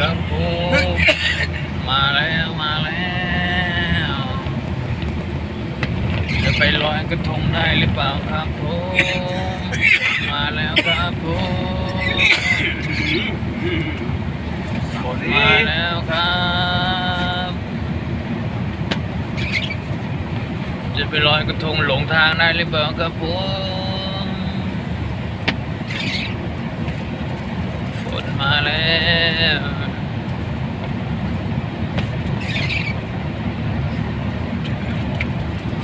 ครับผมมาแล้วมาแล้วจะไปลอยกระทงได้หรือเปล่าครับผมมาแล้วครับผมฝนมาแล้วครับ จะไปลอยกระทงหลงทางได้หรือเปล่าครับผมฝนมาแล้ว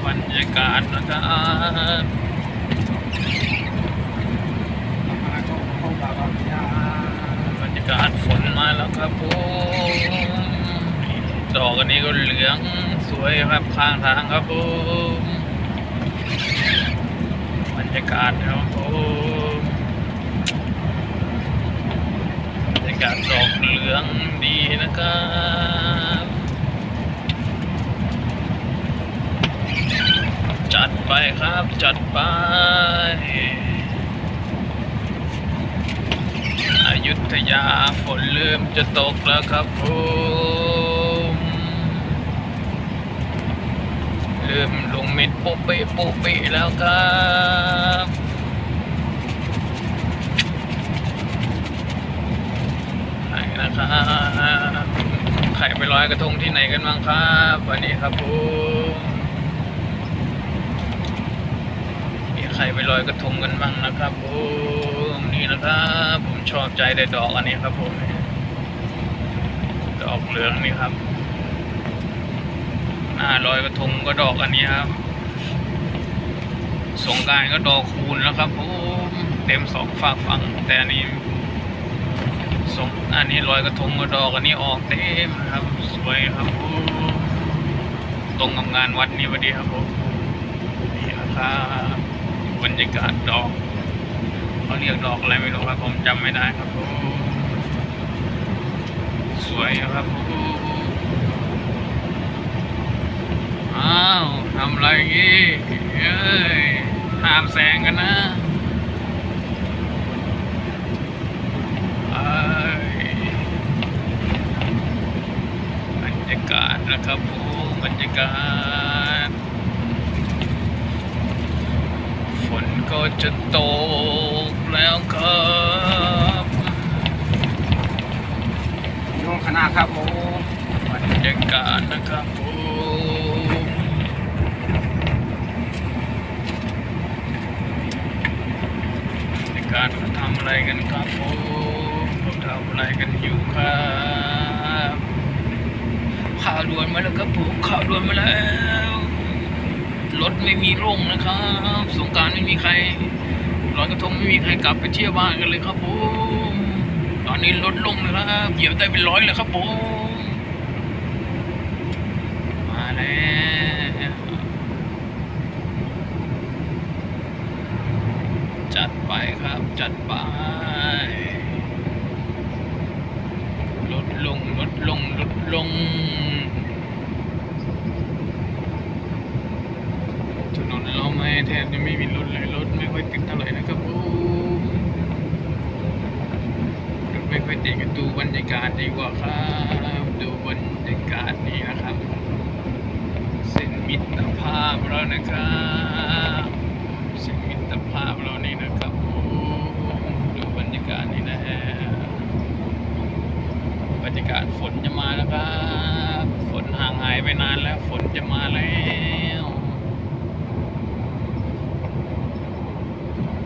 บ รรยากาศนะครับบรรยากาศฝนมาแล้วครับผมดอกอันนี้ก็เหลืองสวยครับข้างทางครับผมบรรยากาศครับผมบรรยากาศดอกเหลืองดีนะครับ ไปครับจัดไป อยุธยาฝนเริ่มจะตกแล้วครับผมเริ่มลงเม็ดโปะเปะโปะเปะแล้วครับไหนนะครับใครไปลอยกระทงที่ไหนกันบ้างครับ วันนี้ครับผม มี ใครไปลอยกระทงกันบ้างนะครับผมนี่นะครับผมชอบใจในดอกอันนี้ครับผมดอกเหลืองนี่ครับหน้าลอยกระทงก็ดอกอันนี้ครับสงการก็ดอกคูณแล้วครับผมเต็มสองฝากฝั่งแต่อันนี้สงอันนี้ลอยกระทงก็ดอกอันนี้ออกเต็มนะครับ สวยครับผมตรงกับงานวัดนี้พอดีครับผมนี่นะครับ บรรยากาศดอกเขาเรียกดอกอะไรไม่รู้ครับผมจำไม่ได้ครับผมสวยครับผมอ้าวทำอะไรงี้เอ้ยห้ามแซงกันนะเอ้ยบรรยากาศนะครับผมบรรยากาศ ฝน ก็จะตกแล้วครับโยงคณะครับผมบรรยากาศนะครับผมบรรยากาศเขาทำอะไรกันครับผมเขาทำอะไรกันอยู่ครับข่าวด่วนมาแล้วครับผมข่าวด่วนมาแล้ว รถไม่มีร่งนะครับสงการไม่มีใครลอยกระทงไม่มีใครกลับไปเที่ยวบ้านกันเลยครับผมตอนนี้รถลงนะครับเหยียบได้เป็นร้อยแล้วครับผมมาแล้วจัดไปครับจัดไปลดลงลดลงลดลง ถนนเราไม่แท บจะไม่มีรถเลยรถไม่ค่อยติดเท่าไหร่นะครับผมรถไม่ค่อยติดก็ดูบรรยากาศดีกว่าครับดูบรรยากาศนี้นะครับ เส้นมิตรภาพเรานะครับเส้นมิตรภาพเรานี่นะครับผมดูบรรยากาศนี่นะฮะบรรยากาศฝนจะมาแล้วครับฝนห่างหายไปนานแล้วฝนจะมาแล้ว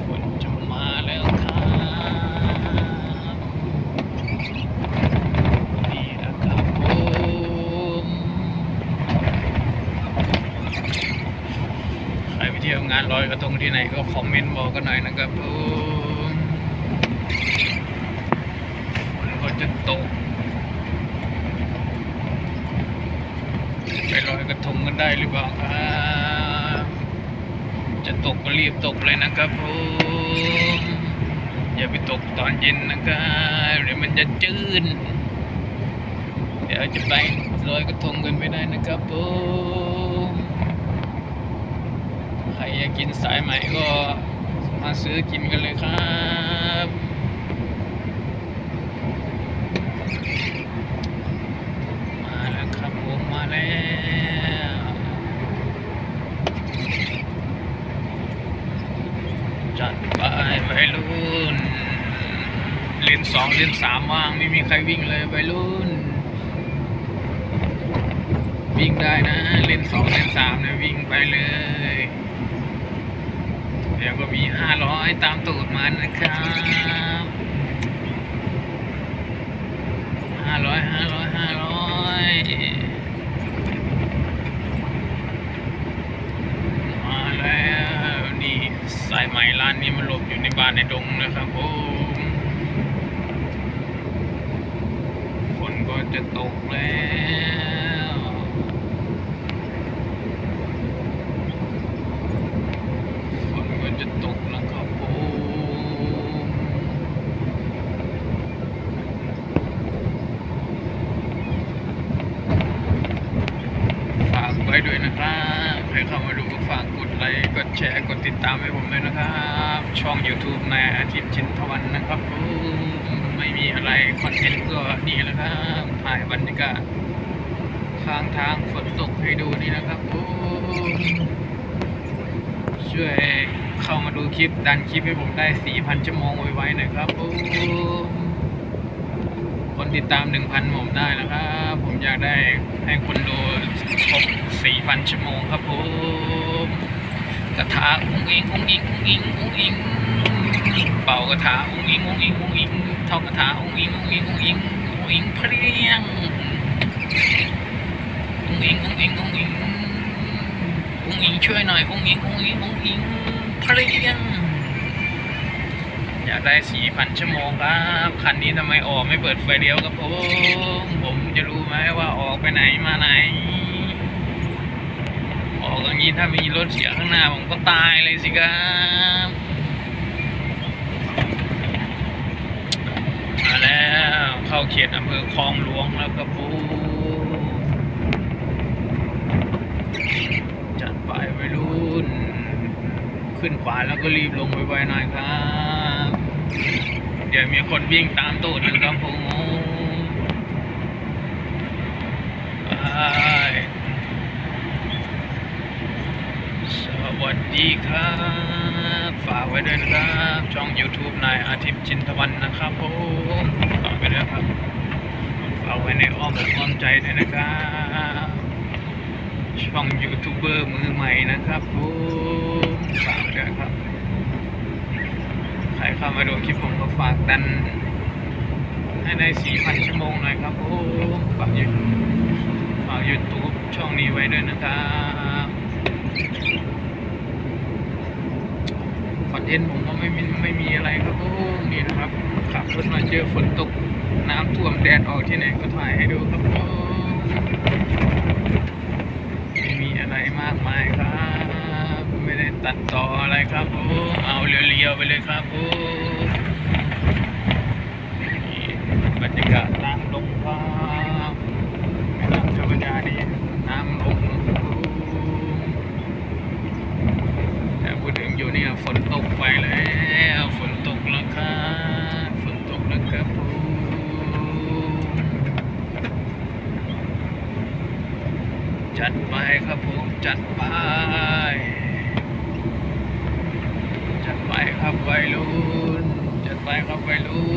ฝนจะมาแล้วครับนี่นะครับผมใครไปเที่ยวงานลอยกระ ทงที่ไหนก็คอมเมนต์บอกกันหน่อยนะครับผมฝนก็จะตกไปลอยกระทงกันได้หรือเปล่าครับจะตกก็รีบตกเลยนะครับผมอย่าไปตกตอนเย็นนะครับเดี๋ยวมันจะจืดเดี๋ยวจะไปลอยกระทงกันไม่ได้นะครับผม อยากกินสายใหม่ก็มาซื้อกินกันเลยครับมาแล้วครับผมมาแล้วจัดไปไปรุ่นเลนสองเลนสามว่าง ไม่มีใครวิ่งเลยไปรุ่น วิ่งได้นะเลนสองเลนสามเนี่ยวิ่งไปเลย เดี๋ยวก็มีห้าร้อยตามตูดมันนะครับห้าร้อยห้าร้อยห้าร้อยมาแล้วนี่สายไหมร้านนี้มันหลบอยู่ในบ้านในดงนะครับผมฝนก็จะตกแล้ว ฝนก็จะตกแล้วครับผมฝากไว้ด้วยนะครับใครเข้ามาดูก็ฝากกดไลค์กดแชร์กดติดตามให้ผมด้วยนะครับ ช่อง YouTube นายอาทิตย์ชินทวันนะครับผมไม่มีอะไร คอนเทนต์ก็นี่แหละครับถ่ายบรรยากาศข้างทางฝนตกให้ดูนี่นะครับผมช่วยเข้ามาดูคลิปดันคลิปให้ผมได้ 4,000 ชั่วโมงไว้ๆหน่อยครับผมคนติดตาม 1,000 ผมได้แล้วครับ ผมอยากได้ให้คนดูครบ 4,000 ชั่วโมงครับผมกระถาอุ้งอิงอุ้งอิงอุ้งอิงอุ้งอิงเป่ากระถาอุ้งอิงอุ้งอิงอุ้งอิง ท่องกระถาอุ้งอิงอุ้งอิงอุ้งอิงอุ้งอิงเพรียงอุ้งอิงอุ้งอิงอุ้งอิงอุ้งอิงช่วยหน่อยอุ้งอิงอุ้งอิงอุ้งอิงเพรียงอยากได้สี่พันชั่วโมงครับคันนี้ทำไมออกไม่เปิดไฟเลี้ยวครับผมผมจะรู้ไหมว่าออกไปไหนมาไหน ออกอย่างนี้ถ้ามีรถเสียข้างหน้าผมก็ตายเลยสิครับมาแล้ว เข้าเขตอำเภอคลองหลวงแล้วครับผมจัดไปวัยรุ่น ขึ้นขวาแล้วก็รีบลงไปไวๆหน่อยครับ เดี๋ยวมีคนวิ่งตามตูดนะครับผมไปสวัสดีครับ ฝากไว้ด้วยนะครับ ช่อง YouTube นายอาทิตย์ชินทวันนะครับผม ฝากไว้ด้วยครับฝาไว้ในอ้อมอกอ้อมใจด้วยนะครับ ช่องยูทูบเบอร์มือใหม่นะครับผมฝากด้วยครับ ใครเข้ามาดูคลิปผมก็ฝากดัน ให้ได้4,000 ชั่วโมงหน่อยครับผมฝากยูฝากยูทูบช่องนี้ไว้ด้วยนะครับคอนเทนต์ผมก็ไม่มีไม่มีอะไรครับผมนี่นะครับขับรถมาเจอฝนตก น้ำท่วมแดดออกที่ไหนก็ถ่ายให้ดูครับผมไม่มีอะไรมากมายครับ ไม่ได้ตัดต่ออะไรครับผมเอาเรียวๆไปเลยครับผมบรรยากาศน้ำลงครับไม่น้ำธรรมดาดีน้ำลงครับผมแต่พูดถึงอยู่เนี่ยฝนตกไปแล้วฝนตกแล้วครับฝนตกแล้วครับผม จัดไปครับผมจัดไป จัดไปค รุ่นจัดไปครับวัยรุ่น